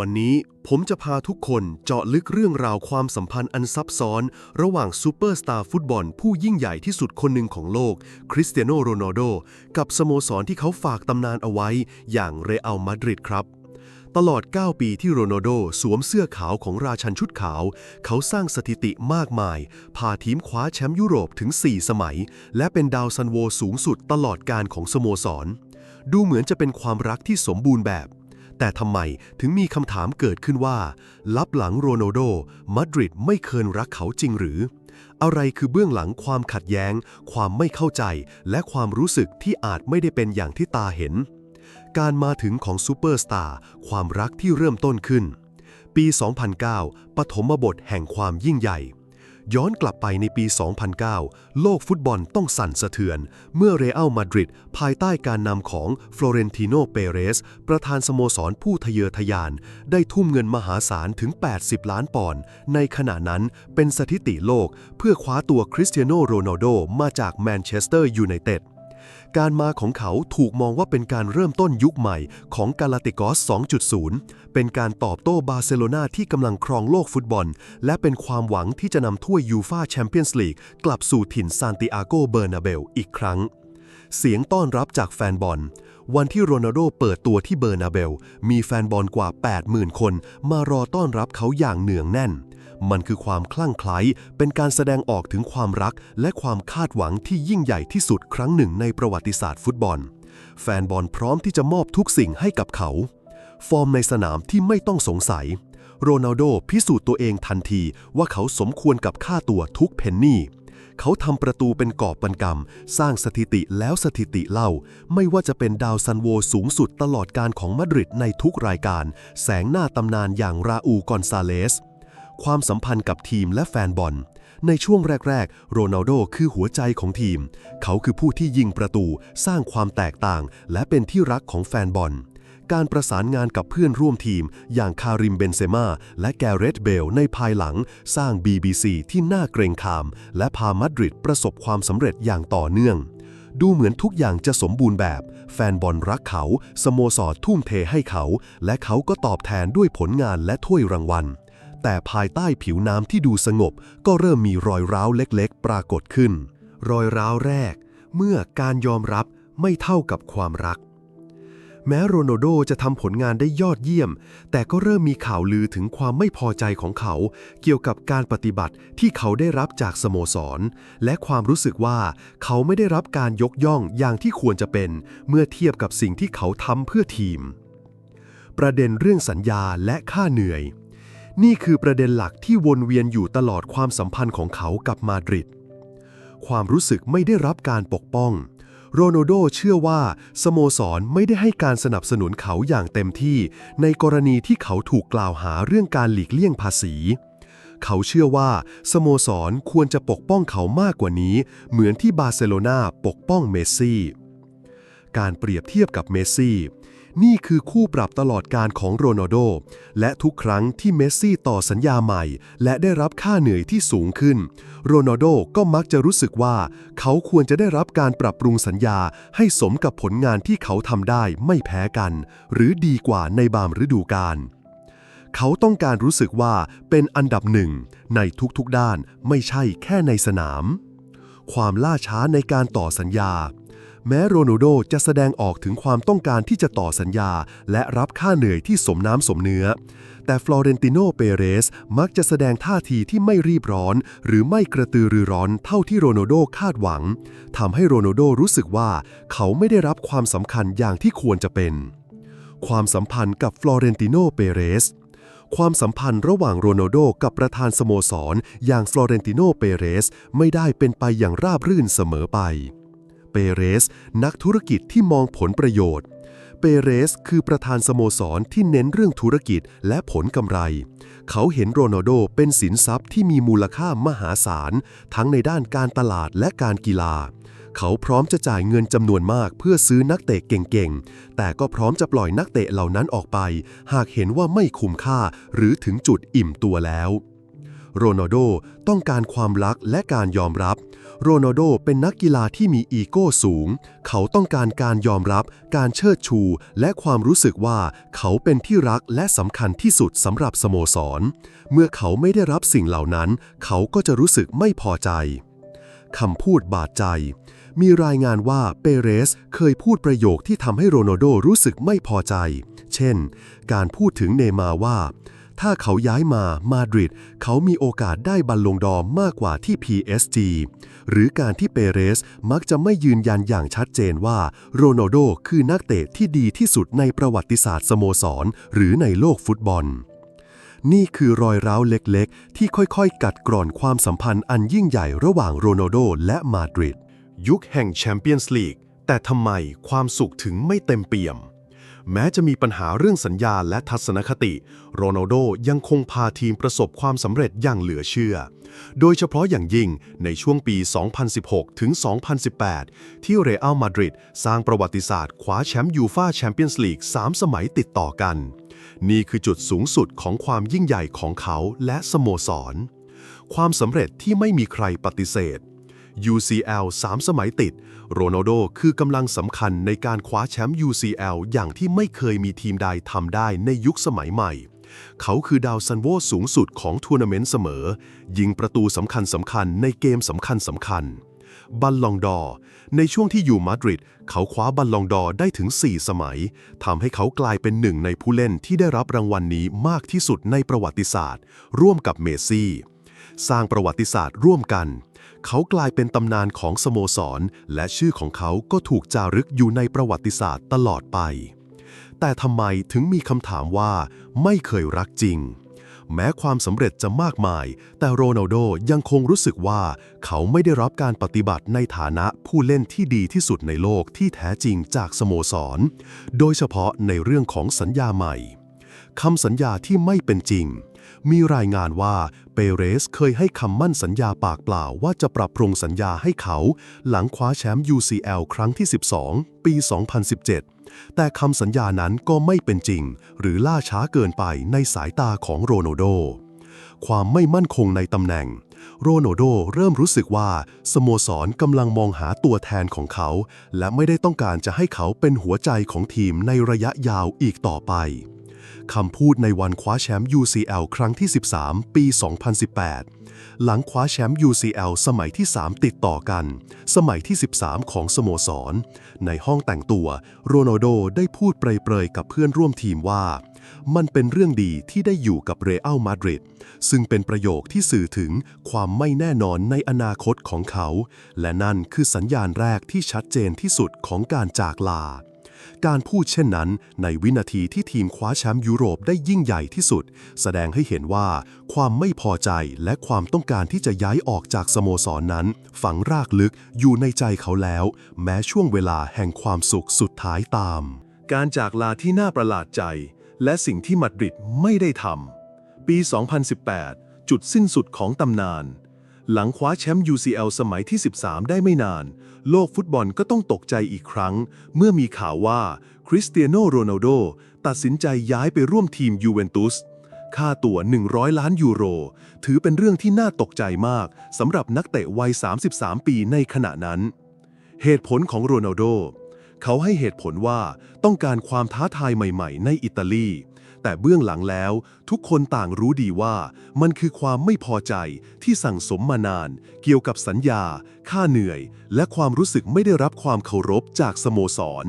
วันนี้ผมจะพาทุกคนเจาะลึกเรื่องราวความสัมพันธ์อันซับซ้อน ระหว่างซูเปอร์สตาร์ฟุตบอลผู้ยิ่งใหญ่ที่สุดคนหนึ่งของโลก คริสเตียโนโรนัลโด กับสโมสรที่เขาฝากตำนานเอาไว้ อย่างเรอัลมาดริดครับ ตลอด 9 ปีที่โรนัลโดสวมเสื้อขาวของราชันชุดขาว เขาสร้างสถิติมากมาย พาทีมคว้าแชมป์ยุโรปถึง 4 สมัย และเป็นดาวซันโวสูงสุดตลอดการของสโมสร ดูเหมือนจะเป็นความรักที่สมบูรณ์แบบ แต่ทำไมถึงมีคำถามเกิดขึ้นว่า ลับหลังโรนัลโดมาดริดไม่เคยรักเขาจริงหรือ อะไรคือเบื้องหลังความขัดแย้ง ความไม่เข้าใจ และความรู้สึกที่อาจไม่ได้เป็นอย่างที่ตาเห็น การมาถึงของซูเปอร์สตาร์ความรักที่เริ่มต้นขึ้น ปี 2009 ปฐมบทแห่งความยิ่งใหญ่ ย้อนกลับไปในปี 2009 โลกฟุตบอลต้องสั่นสะเทือน เมื่อเรอัลมาดริดภายใต้การนำของฟลอเรนติโน เปเรส ประธานสโมสรผู้ทะเยอทะยาน ได้ทุ่มเงินมหาศาลถึง 80 ล้านปอนด์ ในขณะนั้นเป็นสถิติโลก เพื่อคว้าตัวคริสเตียโนโรนัลโดมาจากแมนเชสเตอร์ยูไนเต็ด การมาของเขาถูกมองว่าเป็นการเริ่มต้นยุคใหม่ของกาลาติกอส 2.0 เป็นการตอบโต้บาร์เซโลนาที่กำลังครองโลกฟุตบอล และเป็นความหวังที่จะนำถ้วยยูฟาแชมเปียนส์ลีกกลับสู่ถิ่นซานติอาโกเบอร์นาเบลอีกครั้ง เสียงต้อนรับจากแฟนบอล วันที่โรนัลโดเปิดตัวที่เบอร์นาเบล มีแฟนบอลกว่า 80,000 คน มารอต้อนรับเขาอย่างเหนืองแน่น มันคือความคลั่งไคล้เป็นการแสดงออกถึงความรัก และความคาดหวังที่ยิ่งใหญ่ที่สุดครั้งหนึ่งในประวัติศาสตร์ฟุตบอล แฟนบอลพร้อมที่จะมอบทุกสิ่งให้กับเขา ฟอร์มในสนามที่ไม่ต้องสงสัย โรนัลโดพิสูจน์ตัวเองทันทีว่าเขาสมควรกับค่าตัวทุกเพนนีเขาทำประตูเป็นกอบบันกำสร้างสถิติแล้วสถิติเล่า ไม่ว่าจะเป็นดาวซันโวสูงสุดตลอดการของมาดริดในทุกรายการ แสงหน้าตำนานอย่างราอูกอนซาเลส ความสัมพันธ์กับทีมและแฟนบอล ในช่วงแรก ๆ โรนัลโดคือหัวใจของทีม เขาคือผู้ที่ยิงประตู สร้างความแตกต่าง และเป็นที่รักของแฟนบอล การประสานงานกับเพื่อนร่วมทีม อย่างคาริมเบนเซม่าและแกเรตเบลในภายหลัง สร้าง BBC ที่น่าเกรงขาม และพามาดริดประสบความสำเร็จอย่างต่อเนื่องดูเหมือนทุกอย่างจะสมบูรณ์แบบ แฟนบอลรักเขา สโมสรทุ่มเทให้เขา และเขาก็ตอบแทนด้วยผลงานและถ้วยรางวัล แต่ภายใต้ผิวน้ำที่ดูสงบ ก็เริ่มมีรอยร้าวเล็กๆ ปรากฏขึ้น รอยร้าวแรก เมื่อการยอมรับไม่เท่ากับความรัก แม้โรนัลโดจะทำผลงานได้ยอดเยี่ยม แต่ก็เริ่มมีข่าวลือถึงความไม่พอใจของเขา เกี่ยวกับการปฏิบัติที่เขาได้รับจากสโมสร และความรู้สึกว่าเขาไม่ได้รับการยกย่องอย่างที่ควรจะเป็น เมื่อเทียบกับสิ่งที่เขาทำเพื่อทีม ประเด็นเรื่องสัญญาและค่าเหนื่อย นี่คือประเด็นหลักที่วนเวียนอยู่ตลอดความสัมพันธ์ของเขากับมาดริด ความรู้สึกไม่ได้รับการปกป้อง โรนัลโดเชื่อว่าสโมสรไม่ได้ให้การสนับสนุนเขาอย่างเต็มที่ ในกรณีที่เขาถูกกล่าวหาเรื่องการหลีกเลี่ยงภาษี เขาเชื่อว่าสโมสรควรจะปกป้องเขามากกว่านี้ เหมือนที่บาร์เซโลนาปกป้องเมสซี่ การเปรียบเทียบกับเมสซี่ นี่คือคู่ปรับตลอดการของโรนัลโด และทุกครั้งที่เมสซี่ต่อสัญญาใหม่ และได้รับค่าเหนื่อยที่สูงขึ้น โรนัลโดก็มักจะรู้สึกว่า เขาควรจะได้รับการปรับปรุงสัญญาให้สมกับผลงานที่เขาทำได้ไม่แพ้กัน หรือดีกว่าในบางฤดูกาลเขาต้องการรู้สึกว่าเป็นอันดับหนึ่งในทุกๆด้านไม่ใช่แค่ในสนาม ความล่าช้าในการต่อสัญญา แม้โรนัลโดจะแสดงออกถึงความต้องการที่จะต่อสัญญา และรับค่าเหนื่อยที่สมน้ำสมเนื้อ แต่ฟลอเรนติโนเปเรสมักจะแสดงท่าทีที่ไม่รีบร้อน หรือไม่กระตือรือร้อนเท่าที่โรนัลโดคาดหวังทำให้โรนัลโดรู้สึกว่าเขาไม่ได้รับความสำคัญอย่างที่ควรจะเป็น ความสัมพันธ์กับฟลอเรนติโนเปเรสความสัมพันธ์ระหว่างโรนัลโดกับประธานสโมสร อย่างฟลอเรนติโนเปเรส ไม่ได้เป็นไปอย่างราบรื่นเสมอไป เปเรส นักธุรกิจที่มองผลประโยชน์ เปเรส คือประธานสโมสรที่เน้นเรื่องธุรกิจและผลกำไร เขาเห็นโรนัลโดเป็นสินทรัพย์ที่มีมูลค่ามหาศาล ทั้งในด้านการตลาดและการกีฬา เขาพร้อมจะจ่ายเงินจำนวนมากเพื่อซื้อนักเตะเก่งๆ แต่ก็พร้อมจะปล่อยนักเตะเหล่านั้นออกไป หากเห็นว่าไม่คุ้มค่าหรือถึงจุดอิ่มตัวแล้ว โรนัลโดต้องการความรักและการยอมรับ โรนัลโดเป็นนักกีฬาที่มีอีโก้สูง เขาต้องการการยอมรับ การเชิดชู และความรู้สึกว่าเขาเป็นที่รักและสำคัญที่สุดสำหรับสโมสร เมื่อเขาไม่ได้รับสิ่งเหล่านั้น เขาก็จะรู้สึกไม่พอใจคำพูดบาดใจ มีรายงานว่าเปเรสเคยพูดประโยคที่ทำให้โรนัลโดรู้สึกไม่พอใจ เช่น การพูดถึงเนมาว่า ถ้าเขาย้ายมามาดริดเขามีโอกาสได้บัลลงดอร์มากกว่าที่ PSG หรือการที่เปเรสมักจะไม่ยืนยันอย่างชัดเจนว่าโรนัลโดคือนักเตะที่ดีที่สุดในประวัติศาสตร์สโมสร หรือในโลกฟุตบอล นี่คือรอยร้าวเล็กๆ ที่ค่อยๆ กัดกร่อนความสัมพันธ์อันยิ่งใหญ่ระหว่างโรนัลโดและมาดริดยุคแห่งแชมเปี้ยนส์ลีกแต่ทำไมความสุขถึงไม่เต็มเปี่ยม แม้จะมีปัญหาเรื่องสัญญาและทัศนคติ โรนัลโดยังคงพาทีมประสบความสำเร็จอย่างเหลือเชื่อ โดยเฉพาะอย่างยิ่งในช่วงปี 2016 ถึง 2018 ที่เรอัลมาดริดสร้างประวัติศาสตร์คว้าแชมป์ยูฟ่าแชมเปี้ยนส์ลีก 3 สมัยติดต่อกัน นี่คือจุดสูงสุดของความยิ่งใหญ่ของเขาและสโมสร ความสำเร็จที่ไม่มีใครปฏิเสธ UCL 3 สมัยติด โรนัลโดคือกำลังสำคัญในการคว้าแชมป์ UCL อย่างที่ไม่เคยมีทีมใดทำได้ในยุคสมัยใหม่ เขาคือดาวซันโวสูงสุดของทัวร์นาเมนต์เสมอ ยิงประตูสำคัญสำคัญในเกมสำคัญสำคัญบัลลองดอ ในช่วงที่อยู่มาดริด เขาคว้าบัลลองดอได้ถึง 4 สมัย ทำให้เขากลายเป็นหนึ่งในผู้เล่นที่ได้รับรางวัลนนี้มากที่สุดในประวัติศาสตร์ ร่วมกับเมซี่ สร้างประวัติศาสตร์ร่วมกัน เขากลายเป็นตำนานของสโมสร และชื่อของเขาก็ถูกจารึกอยู่ในประวัติศาสตร์ตลอดไป แต่ทำไมถึงมีคำถามว่า ไม่เคยรักจริง แม้ความสำเร็จจะมากมาย แต่โรนัลโดยังคงรู้สึกว่า เขาไม่ได้รับการปฏิบัติในฐานะผู้เล่นที่ดีที่สุดในโลกที่แท้จริงจากสโมสร โดยเฉพาะในเรื่องของสัญญาใหม่คำสัญญาที่ไม่เป็นจริง มีรายงานว่าเปเรสเคยให้คำมั่นสัญญาปากเปล่าว่าจะปรับปรุงสัญญาให้เขา หลังคว้าแชมป์ UCL ครั้งที่ 12 ปี 2017 แต่คำสัญญานั้นก็ไม่เป็นจริง หรือล่าช้าเกินไปในสายตาของโรนัลโด ความไม่มั่นคงในตำแหน่ง โรนัลโดเริ่มรู้สึกว่าสโมสรกำลังมองหาตัวแทนของเขา และไม่ได้ต้องการจะให้เขาเป็นหัวใจของทีมในระยะยาวอีกต่อไป คำพูดในวันคว้าแชมป์ UCL ครั้งที่ 13 ปี 2018 หลังคว้าแชมป์ UCL สมัยที่ 3 ติดต่อกัน สมัยที่ 13 ของสโมสร ในห้องแต่งตัว โรนัลโดได้พูดเปรยๆ กับเพื่อนร่วมทีมว่า มันเป็นเรื่องดีที่ได้อยู่กับเรอัลมาดริด ซึ่งเป็นประโยคที่สื่อถึงความไม่แน่นอนในอนาคตของเขา และนั่นคือสัญญาณแรกที่ชัดเจนที่สุดของการจากลา การพูดเช่นนั้น ในวินาทีที่ทีมคว้าแชมป์ยุโรปได้ยิ่งใหญ่ที่สุด แสดงให้เห็นว่า ความไม่พอใจและความต้องการที่จะย้ายออกจากสโมสรนนั้น ฝังรากลึกอยู่ในใจเขาแล้ว แม้ช่วงเวลาแห่งความสุขสุดท้ายตาม การจากลาที่น่าประหลาดใจ และสิ่งที่มาดริดไม่ได้ทำปี 2018 จุดสิ้นสุดของตำนาน หลังคว้าแชมป์ UCL สมัยที่ 13 ได้ไม่นาน โลกฟุตบอลก็ต้องตกใจอีกครั้ง เมื่อมีข่าวว่าคริสเตียโนโรนัลโดตัดสินใจย้ายไปร่วมทีมยูเวนตุสค่าตั๋ว 100 ล้านยูโร ถือเป็นเรื่องที่น่าตกใจมากสำหรับนักเตะวัย 33 ปีในขณะนั้น เหตุผลของโรนัลโด เขาให้เหตุผลว่าต้องการความท้าทายใหม่ๆ ในอิตาลี แต่เบื้องหลังแล้ว ทุกคนต่างรู้ดีว่า มันคือความไม่พอใจที่สั่งสมมานาน เกี่ยวกับสัญญา ค่าเหนื่อย และความรู้สึกไม่ได้รับความเคารพจากสโมสร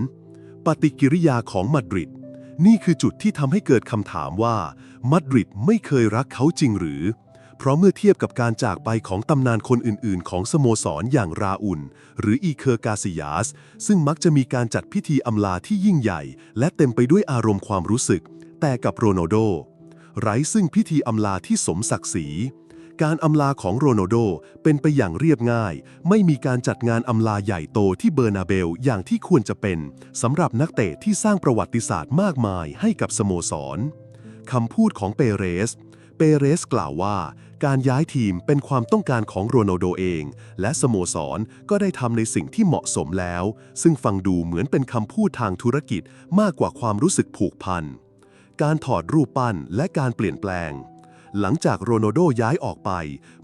ปฏิกิริยาของมาดริดนี่คือจุดที่ทำให้เกิดคำถามว่ามาดริดไม่เคยรักเขาจริงหรือ ราะเมื่อเทียบกับการจากไปของตำนานคนอื่นๆ ของสโมสรอย่างราอุนหรืออีเคอร์กาซิยาส ซึ่งมักจะมีการจัดพิธีอำลาที่ยิ่งใหญ่ และเต็มไปด้วยอารมณ์ความรู้สึก แต่กับโรนัลโดไร้ซึ่งพิธีอำลาที่สมศักดิ์ศรี การอำลาของโรนัลโดเป็นไปอย่างเรียบง่าย ไม่มีการจัดงานอำลาใหญ่โตที่เบอร์นาเบลอย่างที่ควรจะเป็นสำหรับนักเตะที่สร้างประวัติศาสตร์มากมายให้กับสโมสรคำพูดของเปเรส เปเรสกล่าวว่า การย้ายทีมเป็นความต้องการของโรนัลโดเอง และสโมสรก็ได้ทำในสิ่งที่เหมาะสมแล้ว ซึ่งฟังดูเหมือนเป็นคำพูดทางธุรกิจมากกว่าความรู้สึกผูกพัน การถอดรูปปั้นและการเปลี่ยนแปลง หลังจากโรนัลโดย้ายออกไป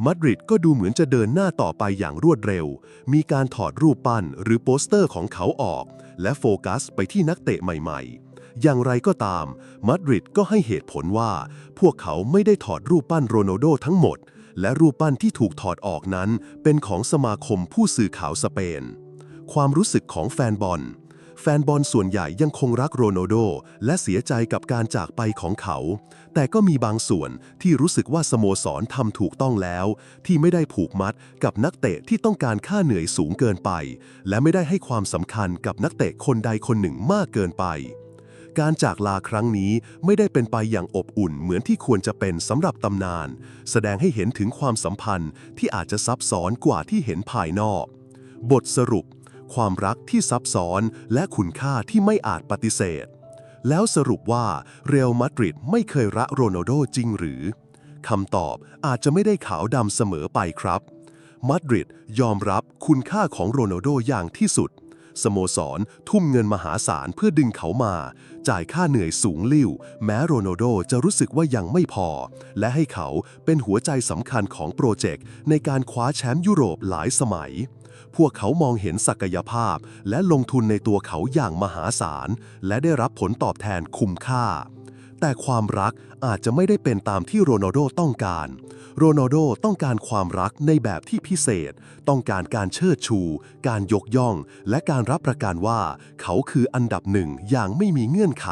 มาดริดก็ดูเหมือนจะเดินหน้าต่อไปอย่างรวดเร็ว มีการถอดรูปปั้นหรือโปสเตอร์ของเขาออก และโฟกัสไปที่นักเตะใหม่ ๆ อย่างไรก็ตาม มาดริดก็ให้เหตุผลว่า พวกเขาไม่ได้ถอดรูปปั้นโรนัลโดทั้งหมด และรูปปั้นที่ถูกถอดออกนั้น เป็นของสมาคมผู้สื่อข่าวสเปน ความรู้สึกของแฟนบอล แฟนบอลส่วนใหญ่ยังคงรักโรนัลโดและเสียใจกับการจากไปของเขา แต่ก็มีบางส่วนที่รู้สึกว่าสโมสรทำถูกต้องแล้ว ที่ไม่ได้ผูกมัดกับนักเตะที่ต้องการค่าเหนื่อยสูงเกินไป และไม่ได้ให้ความสำคัญกับนักเตะคนใดคนหนึ่งมากเกินไป การจากลาครั้งนี้ไม่ได้เป็นไปอย่างอบอุ่นเหมือนที่ควรจะเป็นสำหรับตำนาน แสดงให้เห็นถึงความสัมพันธ์ที่อาจจะซับซ้อนกว่าที่เห็นภายนอก บทสรุป ความรักที่ซับซ้อนและคุณค่าที่ไม่อาจปฏิเสธ แล้วสรุปว่าเรอัลมาดริดไม่เคยรักโรนัลโดจริงหรือคำตอบอาจจะไม่ได้ขาวดำเสมอไปครับ มาดริดยอมรับคุณค่าของโรนัลโดอย่างที่สุด สโมสร ทุ่มเงินมหาศาลเพื่อดึงเขามา จ่ายค่าเหนื่อยสูงลิ่ว แม้โรนัลโดจะรู้สึกว่ายังไม่พอ และให้เขาเป็นหัวใจสำคัญของโปรเจกต์ในการคว้าแชมป์ยุโรปหลายสมัย พวกเขามองเห็นศักยภาพ และลงทุนในตัวเขาอย่างมหาศาล และได้รับผลตอบแทนคุ้มค่า แต่ความรักอาจจะไม่ได้เป็นตามที่โรนัลโดต้องการ โรนัลโดต้องการความรักในแบบที่พิเศษ ต้องการการเชิดชู การยกย่อง และการรับประกันว่า เขาคืออันดับหนึ่งอย่างไม่มีเงื่อนไข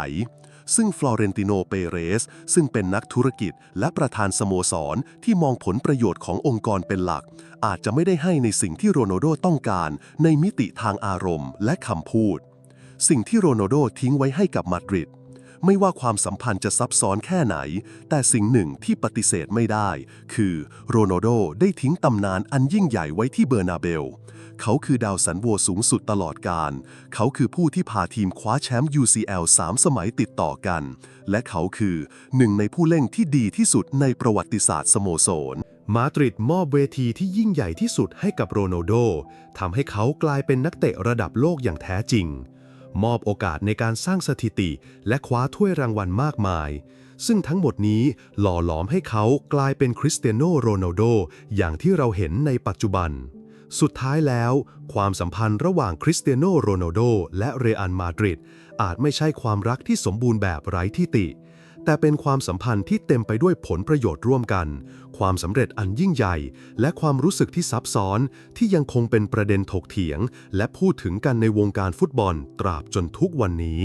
ซึ่งฟลอเรนติโน เปเรส ซึ่งเป็นนักธุรกิจ และประธานสโมสรที่มองผลประโยชน์ขององค์กรเป็นหลัก อาจจะไม่ได้ให้ในสิ่งที่โรนัลโดต้องการในมิติทางอารมณ์และคำพูด สิ่งที่โรนัลโดทิ้งไว้ให้กับมาดริด ไม่ว่าความสัมพันธ์จะซับซ้อนแค่ไหน แต่สิ่งหนึ่งที่ปฏิเสธไม่ได้ คือโรนัลโดได้ทิ้งตำนานอันยิ่งใหญ่ไว้ที่เบอร์นาเบล เขาคือดาวสันโวสูงสุดตลอดการ เขาคือผู้ที่พาทีมคว้าแชมป์ UCL 3 สมัยติดต่อกัน และเขาคือหนึ่งในผู้เล่นที่ดีที่สุดในประวัติศาสตร์สโมสรมาดริดมอบเวทีที่ยิ่งใหญ่ที่สุดให้กับโรนัลโดทำให้เขากลายเป็นนักเตะระดับโลกอย่างแท้จริง มอบโอกาสในการสร้างสถิติ และคว้าถ้วยรางวัลมากมาย ซึ่งทั้งหมดนี้หล่อหลอมให้เขากลายเป็นคริสเตียโนโรนัลโดอย่างที่เราเห็นในปัจจุบัน สุดท้ายแล้ว ความสัมพันธ์ระหว่างคริสเตียโนโรนัลโดและเรอัลมาดริดอาจไม่ใช่ความรักที่สมบูรณ์แบบไร้ที่ติ แต่เป็นความสัมพันธ์ที่เต็มไปด้วยผลประโยชน์ร่วมกัน ความสำเร็จอันยิ่งใหญ่ และความรู้สึกที่ซับซ้อนที่ยังคงเป็นประเด็นถกเถียง และพูดถึงกันในวงการฟุตบอลตราบจนทุกวันนี้